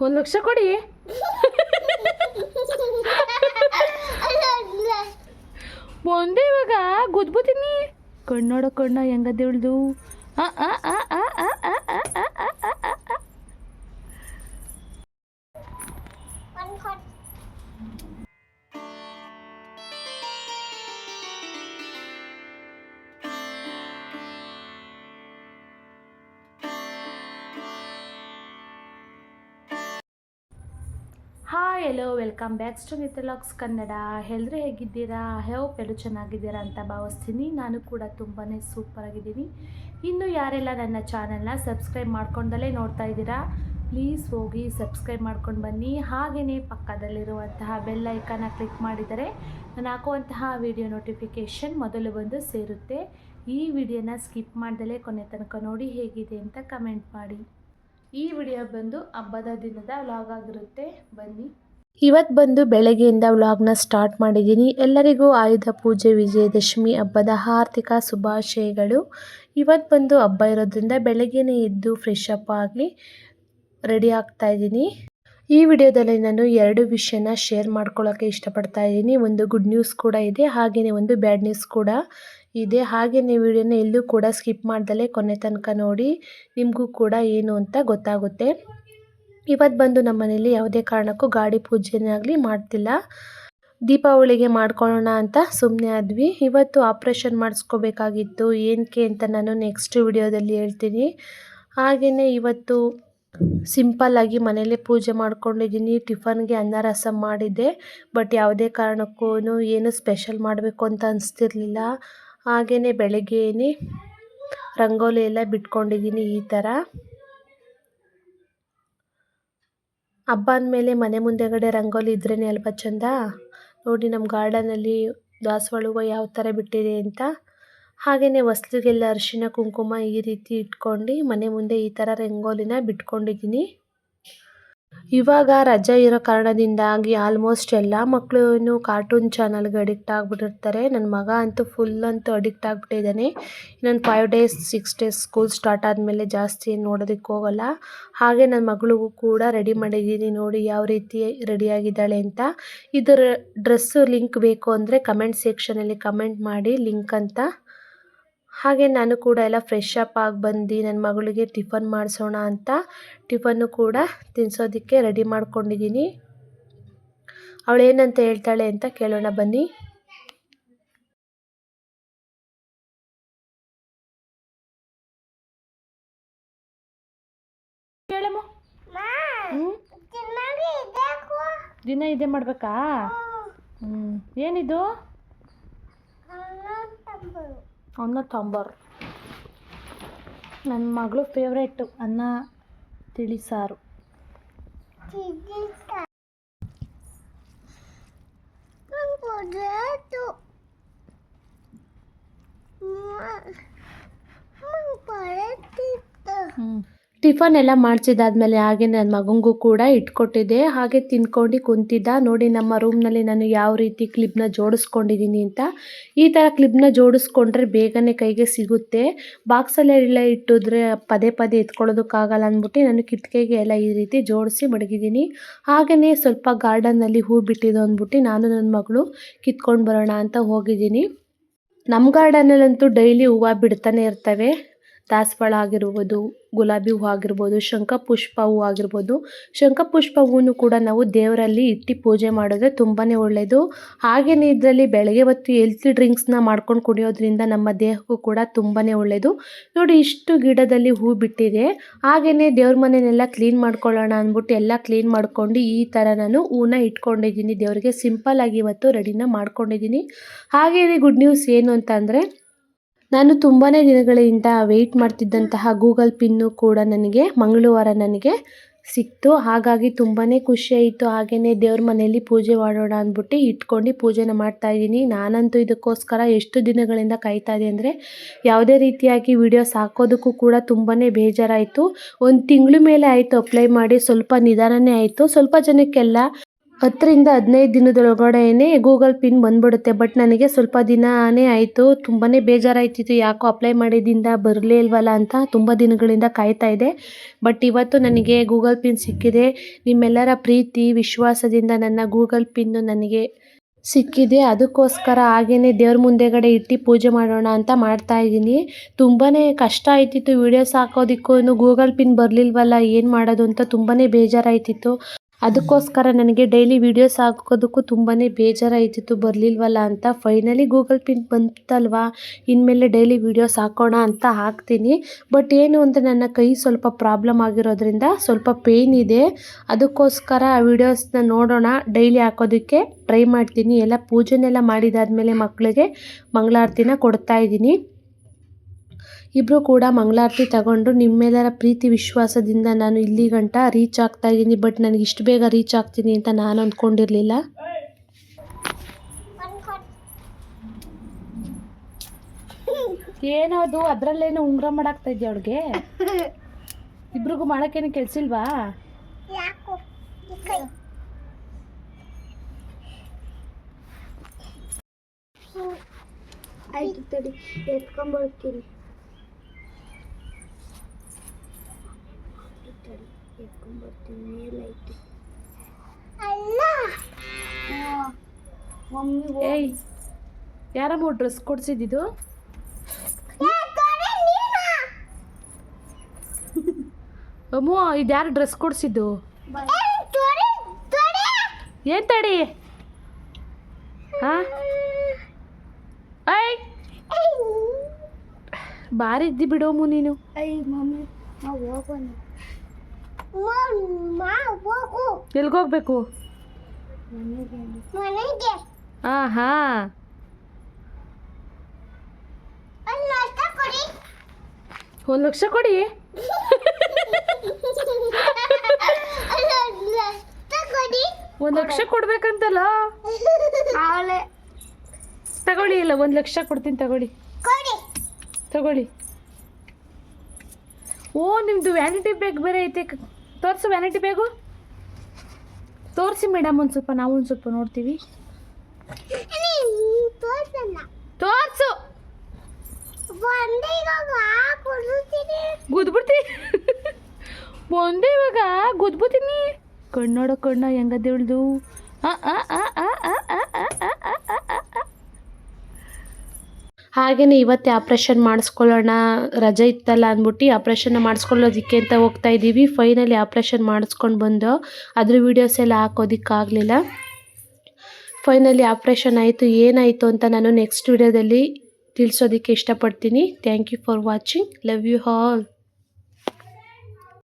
ಒಂದು ಲಕ್ಷ ಕೊಡಿ. ಒಂದೇ ಇವಾಗ ಗುದ್ಬುತ್ತೀನಿ ಕಣ್ಣೋಡ ಕಣ್ಣ ಹೆಂಗದೆ ಉಳ್ದು. ಆ ಆ. ಎಲ್ಲೋ ವೆಲ್ಕಮ್ ಬ್ಯಾಕ್ಸ್ ಟು ಮಿಥಲಾಕ್ಸ್ ಕನ್ನಡ ಎಲ್ಲರೂ ಹೇಗಿದ್ದೀರಾ? ಹೋಪ್ ಎಲ್ಲರೂ ಚೆನ್ನಾಗಿದ್ದೀರಾ ಅಂತ ಭಾವಿಸ್ತೀನಿ. ನಾನು ಕೂಡ ತುಂಬಾ ಸೂಪರಾಗಿದ್ದೀನಿ ಇನ್ನು ಯಾರೆಲ್ಲ ನನ್ನ ಚಾನಲ್ನ ಸಬ್ಸ್ಕ್ರೈಬ್ ಮಾಡ್ಕೊಂಡಲ್ಲೇ ನೋಡ್ತಾ ಇದ್ದೀರಾ ಪ್ಲೀಸ್ ಹೋಗಿ ಸಬ್ಸ್ಕ್ರೈಬ್ ಮಾಡ್ಕೊಂಡು ಬನ್ನಿ. ಹಾಗೆಯೇ ಪಕ್ಕದಲ್ಲಿರುವಂತಹ ಬೆಲ್ ಐಕನ್ನ ಕ್ಲಿಕ್ ಮಾಡಿದರೆ ನಾನು ಹಾಕುವಂತಹ ವಿಡಿಯೋ ನೋಟಿಫಿಕೇಷನ್ ಮೊದಲು ಬಂದು ಸೇರುತ್ತೆ. ಈ ವಿಡಿಯೋನ ಸ್ಕಿಪ್ ಮಾಡ್ದಲೇ ಕೊನೆ ತನಕ ನೋಡಿ ಹೇಗಿದೆ ಅಂತ ಕಮೆಂಟ್ ಮಾಡಿ. ಈ ವಿಡಿಯೋ ಬಂದು ಹಬ್ಬದ ದಿನದ ವ್ಲಾಗ್ ಆಗಿರುತ್ತೆ. ಬನ್ನಿ. ಇವತ್ತು ಬಂದು ಬೆಳಗ್ಗೆಯಿಂದ ವ್ಲಾಗ್ನ ಸ್ಟಾರ್ಟ್ ಮಾಡಿದ್ದೀನಿ. ಎಲ್ಲರಿಗೂ ಆಯುಧ ಪೂಜೆ, ವಿಜಯದಶಮಿ, ಹಬ್ಬದ ಆರ್ಥಿಕ ಶುಭಾಶಯಗಳು. ಇವತ್ತು ಬಂದು ಹಬ್ಬ ಇರೋದ್ರಿಂದ ಬೆಳಗ್ಗೆನೇ ಎದ್ದು ಫ್ರೆಶ್ ಅಪ್ ಆಗಿ ರೆಡಿ ಆಗ್ತಾ ಇದ್ದೀನಿ. ಈ ವಿಡಿಯೋದಲ್ಲಿ ನಾನು ಎರಡು ವಿಷಯನ ಶೇರ್ ಮಾಡ್ಕೊಳ್ಳೋಕ್ಕೆ ಇಷ್ಟಪಡ್ತಾ ಇದ್ದೀನಿ. ಒಂದು ಗುಡ್ ನ್ಯೂಸ್ ಕೂಡ ಇದೆ ಹಾಗೆಯೇ ಒಂದು ಬ್ಯಾಡ್ ನ್ಯೂಸ್ ಕೂಡ ಇದೆ. ಹಾಗೆಯೇ ವಿಡಿಯೋನ ಎಲ್ಲೂ ಕೂಡ ಸ್ಕಿಪ್ ಮಾಡ್ದಲೇ ಕೊನೆ ತನಕ ನೋಡಿ, ನಿಮಗೂ ಕೂಡ ಏನು ಅಂತ ಗೊತ್ತಾಗುತ್ತೆ. ಇವತ್ತು ಬಂದು ನಮ್ಮ ಮನೇಲಿ ಯಾವುದೇ ಕಾರಣಕ್ಕೂ ಗಾಡಿ ಪೂಜೆನೇ ಆಗಲಿ ಮಾಡ್ತಿಲ್ಲ. ದೀಪಾವಳಿಗೆ ಮಾಡ್ಕೊಳ್ಳೋಣ ಅಂತ ಸುಮ್ಮನೆ ಆದ್ವಿ. ಇವತ್ತು ಆಪ್ರೇಷನ್ ಮಾಡಿಸ್ಕೋಬೇಕಾಗಿತ್ತು. ಏನಕ್ಕೆ ಅಂತ ನಾನು ನೆಕ್ಸ್ಟ್ ವಿಡಿಯೋದಲ್ಲಿ ಹೇಳ್ತೀನಿ. ಹಾಗೆಯೇ ಇವತ್ತು ಸಿಂಪಲ್ಲಾಗಿ ಮನೇಲೇ ಪೂಜೆ ಮಾಡ್ಕೊಂಡಿದ್ದೀನಿ. ಟಿಫನ್ಗೆ ಅನ್ನ ರಸಂ ಮಾಡಿದ್ದೆ. ಬಟ್ ಯಾವುದೇ ಕಾರಣಕ್ಕೂ ಏನು ಸ್ಪೆಷಲ್ ಮಾಡಬೇಕು ಅಂತ ಅನಿಸ್ತಿರ್ಲಿಲ್ಲ. ಹಾಗೆಯೇ ಬೆಳಗ್ಗೆಯೇ ರಂಗೋಲಿ ಎಲ್ಲ ಬಿಟ್ಕೊಂಡಿದ್ದೀನಿ ಈ ಥರ. ಹಬ್ಬ ಅಂದಮೇಲೆ ಮನೆ ಮುಂದೆಗಡೆ ರಂಗೋಲಿ ಇದ್ರೇ ಅಲ್ವಾ ಚಂದ? ನೋಡಿ ನಮ್ಮ ಗಾರ್ಡನಲ್ಲಿ ದಾಸವಾಳ ಹೂವು ಯಾವ ಥರ ಬಿಟ್ಟಿದೆ ಅಂತ. ಹಾಗೆಯೇ ಹೊಸ್ಲಿಗೆಲ್ಲ ಅರಿಶಿನ ಕುಂಕುಮ ಈ ರೀತಿ ಇಟ್ಕೊಂಡು ಮನೆ ಮುಂದೆ ಈ ಥರ ರಂಗೋಲಿನ ಬಿಟ್ಕೊಂಡಿದ್ದೀನಿ. ಇವಾಗ ರಜೆ ಇರೋ ಕಾರಣದಿಂದಾಗಿ ಆಲ್ಮೋಸ್ಟ್ ಎಲ್ಲ ಮಕ್ಕಳು ಕಾರ್ಟೂನ್ ಚಾನಲ್ಗೆ ಅಡಿಕ್ಟ್ ಆಗಿಬಿಟ್ಟಿರ್ತಾರೆ. ನನ್ನ ಮಗ ಅಂತೂ ಫುಲ್ ಅಂತೂ ಅಡಿಕ್ಟ್ ಆಗಿಬಿಟ್ಟಿದ್ದಾನೆ. ಇನ್ನೊಂದು five days six days school start ಆದಮೇಲೆ ಜಾಸ್ತಿ ನೋಡೋದಕ್ಕೆ ಹೋಗಲ್ಲ. ಹಾಗೆ ನನ್ನ ಮಗಳಿಗೂ ಕೂಡ ರೆಡಿ ಮಾಡಿದ್ದೀನಿ ನೋಡಿ ಯಾವ ರೀತಿ ರೆಡಿಯಾಗಿದ್ದಾಳೆ ಅಂತ. ಇದರ ಡ್ರೆಸ್ಸು ಲಿಂಕ್ ಬೇಕು ಅಂದರೆ ಕಮೆಂಟ್ ಸೆಕ್ಷನಲ್ಲಿ ಕಮೆಂಟ್ ಮಾಡಿ ಲಿಂಕ್ ಅಂತ. ಹಾಗೆ ನಾನು ಕೂಡ ಎಲ್ಲ ಫ್ರೆಶ್ ಅಪ್ ಆಗಿ ಬಂದು ನನ್ನ ಮಗಳಿಗೆ ಟಿಫನ್ ಮಾಡಿಸೋಣ ಅಂತ ಟಿಫನ್ನು ಕೂಡ ತಿನ್ನಿಸೋದಕ್ಕೆ ರೆಡಿ ಮಾಡ್ಕೊಂಡಿದ್ದೀನಿ ಅವಳೇನಂತ ಹೇಳ್ತಾಳೆ ಅಂತ ಕೇಳೋಣ ಬನ್ನಿ. ದಿನ ಇದೇ ಮಾಡಬೇಕಾ? ಹ್ಮ್. ಏನಿದು? ಅನ್ನ ಸಾಂಬಾರು ನನ್ನ ಮಗಳು ಫೇವ್ರೇಟು ಅನ್ನ ತಿಳಿ ಸಾರು ಹ್ಞೂ ಟಿಫನ್ ಎಲ್ಲ ಮಾಡಿಸಿದಾದ್ಮೇಲೆ ಹಾಗೆ ನನ್ನ ಮಗನಿಗೂ ಕೂಡ ಇಟ್ಕೊಟ್ಟಿದ್ದೆ. ಹಾಗೆ ತಿನ್ಕೊಂಡು ಕುಂತಿದ್ದ. ನೋಡಿ ನಮ್ಮ ರೂಮ್ನಲ್ಲಿ ನಾನು ಯಾವ ರೀತಿ ಕ್ಲಿಪ್ನ ಜೋಡಿಸ್ಕೊಂಡಿದ್ದೀನಿ ಅಂತ. ಈ ಥರ ಕ್ಲಿಪ್ನ ಜೋಡಿಸ್ಕೊಂಡ್ರೆ ಬೇಗನೆ ಕೈಗೆ ಸಿಗುತ್ತೆ. ಬಾಕ್ಸಲ್ಲೆಲ್ಲ ಇಟ್ಟಿದ್ರೆ ಪದೇ ಪದೇ ಎತ್ಕೊಳ್ಳೋದಕ್ಕಾಗಲ್ಲ ಅಂದ್ಬಿಟ್ಟು ನಾನು ಕಿಟಕಿಗೆ ಎಲ್ಲ ಈ ರೀತಿ ಜೋಡಿಸಿ ಮಡಗಿದ್ದೀನಿ. ಹಾಗೆಯೇ ಸ್ವಲ್ಪ ಗಾರ್ಡನ್ನಲ್ಲಿ ಹೂ ಬಿಟ್ಟಿದ್ದು ಅಂದ್ಬಿಟ್ಟು ನಾನು ನನ್ನ ಮಗಳು ಕಿತ್ಕೊಂಡು ಬರೋಣ ಅಂತ ಹೋಗಿದ್ದೀನಿ. ನಮ್ಮ ಗಾರ್ಡನಲ್ಲಂತೂ ಡೈಲಿ ಹೂವು ಬಿಡ್ತಾನೆ ಇರ್ತವೆ. ದಾಸವಾಳ ಆಗಿರ್ಬೋದು ಗುಲಾಬಿ ಹೂ ಆಗಿರ್ಬೋದು ಶಂಖಪುಷ್ಪ ಹೂ ಆಗಿರ್ಬೋದು. ಶಂಖಪುಷ್ಪ ಹೂವನ್ನು ಕೂಡ ನಾವು ದೇವರಲ್ಲಿ ಇಟ್ಟು ಪೂಜೆ ಮಾಡಿದ್ರೆ ತುಂಬಾ ಒಳ್ಳೆಯದು ಹಾಗೆಯೇ ಇದರಲ್ಲಿ ಬೆಳಗ್ಗೆ ಹೊತ್ತು ಹೆಲ್ತಿ ಡ್ರಿಂಕ್ಸ್ನ ಮಾಡ್ಕೊಂಡು ಕುಡಿಯೋದ್ರಿಂದ ನಮ್ಮ ದೇಹಕ್ಕೂ ಕೂಡ ತುಂಬಾ ಒಳ್ಳೆಯದು ನೋಡಿ, ಇಷ್ಟು ಗಿಡದಲ್ಲಿ ಹೂ ಬಿಟ್ಟಿದೆ. ಹಾಗೆಯೇ ದೇವ್ರ ಮನೆಯನ್ನೆಲ್ಲ ಕ್ಲೀನ್ ಮಾಡ್ಕೊಳ್ಳೋಣ ಅಂದ್ಬಿಟ್ಟು ಎಲ್ಲ ಕ್ಲೀನ್ ಮಾಡ್ಕೊಂಡು ಈ ಥರ ನಾನು ಹೂನ ಇಟ್ಕೊಂಡಿದ್ದೀನಿ. ದೇವರಿಗೆ ಸಿಂಪಲ್ಲಾಗಿ ಇವತ್ತು ರೆಡಿನ ಮಾಡ್ಕೊಂಡಿದ್ದೀನಿ. ಹಾಗೆಯೇ ಗುಡ್ ನ್ಯೂಸ್ ಏನು ಅಂತ ಅಂದರೆ ನಾನು ತುಂಬಾ ದಿನಗಳಿಂದ ವೆಯ್ಟ್ ಮಾಡ್ತಿದ್ದಂತಹ ಗೂಗಲ್ ಪಿನ್ನು ಕೂಡ ನನಗೆ ಮಂಗಳವಾರ ನನಗೆ ಸಿಕ್ತು. ಹಾಗಾಗಿ ತುಂಬಾ ಖುಷಿಯಾಯಿತು. ಹಾಗೆಯೇ ದೇವ್ರ ಮನೆಯಲ್ಲಿ ಪೂಜೆ ಮಾಡೋಣ ಅಂದ್ಬಿಟ್ಟು ಇಟ್ಕೊಂಡು ಪೂಜೆನ ಮಾಡ್ತಾಯಿದ್ದೀನಿ ನಾನಂತೂ ಇದಕ್ಕೋಸ್ಕರ ಎಷ್ಟು ದಿನಗಳಿಂದ ಕಾಯ್ತಾ ಇದ್ದೆ ಅಂದರೆ ಯಾವುದೇ ರೀತಿಯಾಗಿ ವಿಡಿಯೋಸ್ ಹಾಕೋದಕ್ಕೂ ಕೂಡ ತುಂಬಾ ಬೇಜಾರಾಯಿತು. ಒಂದು ತಿಂಗಳ ಮೇಲೆ ಆಯಿತು ಅಪ್ಲೈ ಮಾಡಿ. ಸ್ವಲ್ಪ ನಿಧಾನನೇ ಆಯಿತು. ಸ್ವಲ್ಪ ಜನಕ್ಕೆಲ್ಲ ಹತ್ತರಿಂದ ಹದಿನೈದು ದಿನದೊಳಗಡೆನೇ ಗೂಗಲ್ ಪಿನ್ ಬಂದ್ಬಿಡುತ್ತೆ. ಬಟ್ ನನಗೆ ಸ್ವಲ್ಪ ದಿನನೇ ಆಯಿತು. ತುಂಬಾ ಬೇಜಾರಾಯ್ತಿತ್ತು. ಯಾಕೋ ಅಪ್ಲೈ ಮಾಡಿದಿಂದ ಬರಲೇ ಇಲ್ವಲ್ಲ ಅಂತ ತುಂಬ ದಿನಗಳಿಂದ ಕಾಯ್ತಾ ಇದೆ. ಬಟ್ ಇವತ್ತು ನನಗೆ ಗೂಗಲ್ ಪಿನ್ ಸಿಕ್ಕಿದೆ. ನಿಮ್ಮೆಲ್ಲರ ಪ್ರೀತಿ, ವಿಶ್ವಾಸದಿಂದ ನನ್ನ ಗೂಗಲ್ ಪಿನ್ನು ನನಗೆ ಸಿಕ್ಕಿದೆ. ಅದಕ್ಕೋಸ್ಕರ ಹಾಗೇ ದೇವ್ರ ಮುಂದೆಗಡೆ ಇಟ್ಟು ಪೂಜೆ ಮಾಡೋಣ ಅಂತ ಮಾಡ್ತಾ ಇದ್ದೀನಿ. ತುಂಬಾ ಕಷ್ಟ ಆಯ್ತಿತ್ತು. ವೀಡಿಯೋಸ್ ಹಾಕೋದಕ್ಕೂ ಗೂಗಲ್ ಪಿನ್ ಬರಲಿಲ್ವಲ್ಲ? ಏನು ಮಾಡೋದು ಅಂತ ತುಂಬಾ ಬೇಜಾರಾಯ್ತಿತ್ತು. ಅದಕ್ಕೋಸ್ಕರ ನನಗೆ ಡೈಲಿ ವೀಡಿಯೋಸ್ ಹಾಕೋದಕ್ಕೂ ತುಂಬಾ ಬೇಜಾರಾಯ್ತಿತ್ತು. ಬರಲಿಲ್ವಲ್ಲ ಅಂತ. ಫೈನಲಿ ಗೂಗಲ್ ಪಿನ್ ಬಂತಲ್ವಾ? ಇನ್ಮೇಲೆ ಡೈಲಿ ವೀಡಿಯೋಸ್ ಹಾಕೋಣ ಅಂತ ಹಾಕ್ತೀನಿ. ಬಟ್ ಏನು ಅಂದರೆ ನನ್ನ ಕೈ ಸ್ವಲ್ಪ ಪ್ರಾಬ್ಲಮ್ ಆಗಿರೋದ್ರಿಂದ ಸ್ವಲ್ಪ ಪೇಯ್ನ್ ಇದೆ. ಅದಕ್ಕೋಸ್ಕರ ಆ ವೀಡಿಯೋಸ್ನ ನೋಡೋಣ. ಡೈಲಿ ಹಾಕೋದಕ್ಕೆ ಟ್ರೈ ಮಾಡ್ತೀನಿ. ಎಲ್ಲ ಪೂಜೆನೆಲ್ಲ ಮಾಡಿದಾದ್ಮೇಲೆ ಮಕ್ಕಳಿಗೆ ಮಂಗಳಾರತಿನ ಕೊಡ್ತಾ ಇದ್ದೀನಿ. ಇಬ್ಬರು ಕೂಡ ಮಂಗಳಾರತಿ ತಗೊಂಡು ನಿಮ್ಮೆಲ್ಲರ ಪ್ರೀತಿ ವಿಶ್ವಾಸದಿಂದ ನಾನು ಇಲ್ಲಿ ಗಂಟ ರೀಚ್ ಆಗ್ತಾ ಇದ್ದೀನಿ ಬಟ್ ನನಗೆ ಇಷ್ಟು ಬೇಗ ರೀಚ್ ಆಗ್ತೀನಿ ಅಂತ ನಾನು ಅಂದ್ಕೊಂಡಿರಲಿಲ್ಲ. ಏನದು? ಅದರಲ್ಲೇನು ಉಂಗುರ ಮಾಡಾಕ್ತಾ ಇದೆಯಾ ಅವಳಿಗೆ? ಇಬ್ರಿಗೂ ಮಾಡೋಕ್ಕೇನು ಕೆಲ್ಸಿಲ್ವಾ ಆಯ್ತು ತಡಿ ಎತ್ಕೊಂಡ್ಬರ್ತೀನಿ ಎತ್ಕೊಂಡ್ಬರ್ತೀನಿ ಮಮ್ಮಿ ಏಯ್ ಯಾರಮ್ಮ ಡ್ರೆಸ್ ಕೊಡ್ಸಿದ್ದು ಅಮ್ಮ ಇದು ಯಾರು ಡ್ರೆಸ್ ಕೊಡ್ಸಿದ್ದು? ಏನ್ ತಡಿ? ಹಾ? ಐ ಬಾರಿ ಇದ್ದಿ ಬಿಡೋಮು ನೀನು. ಐ ಮಮ್ಮಿ ನಾವು ಹೋಗೋಣ. ಹೋಗು ಎಲ್ಗೋಗ್ಬೇಕು? ಮನೆಗೆ. ಮನೆಗೆ ಹಾ. ಹಾ ಅಲ್ಲಿ ಕೊಡಿ. ಒಂದು ಲಕ್ಷ ಕೊಡಿ? ಒಂದು ಲಕ್ಷ ಕೊಡ್ಬೇಕಂತಲ್ಲ? ತಗೊಳ್ಳಿ ಇಲ್ಲ ಒಂದು ಲಕ್ಷ ಕೊಡ್ತೀನಿ ತಗೊಳ್ಳಿ. ತಗೊಳ್ಳಿ. ಓ ನಿಮ್ದು ವ್ಯಾನಿಟಿ ಬ್ಯಾಗ್ ಬೇರೆ ಐತೆ ತೋರ್ಸು ತೋರಿಸು ವ್ಯಾನಿಟಿ ಬ್ಯಾಗು ತೋರಿಸಿ ಮೇಡಮ್ ಒಂದು ಸ್ವಲ್ಪ ನಾವು ಒಂದು ಸ್ವಲ್ಪ ನೋಡ್ತೀವಿ. ತೋರಿಸು. ಒಂದೇ ಇವಾಗ ಗುದ್ಬಿಡ್ತೀನಿ. ಕಣ್ಣೋಡ ಕಣ್ಣ ಇವಾಗ ಗುದ್ಬಿಡ್ತೀನಿ ಆ ಆ ಹೆಂಗದೇಳ್ದು ಹಾಗೆಯೇ ಇವತ್ತೇ ಆಪ್ರೇಷನ್ ಮಾಡಿಸ್ಕೊಳ್ಳೋಣ, ರಜೆ ಇತ್ತಲ್ಲ ಅಂದ್ಬಿಟ್ಟು ಆಪ್ರೇಷನ್ನ ಮಾಡಿಸ್ಕೊಳ್ಳೋದಕ್ಕೆ ಅಂತ ಹೋಗ್ತಾ ಇದ್ದೀವಿ. ಫೈನಲಿ ಆಪ್ರೇಷನ್ ಮಾಡಿಸ್ಕೊಂಡು ಬಂದು ಅದ್ರ ವೀಡಿಯೋಸ್ ಎಲ್ಲ ಹಾಕೋದಕ್ಕಾಗಲಿಲ್ಲ ಫೈನಲಿ ಆಪ್ರೇಷನ್ ಆಯಿತು, ಏನಾಯಿತು ಅಂತ ನಾನು ನೆಕ್ಸ್ಟ್ ವೀಡಿಯೋದಲ್ಲಿ ತಿಳಿಸೋದಕ್ಕೆ ಇಷ್ಟಪಡ್ತೀನಿ. Thank you for watching love you all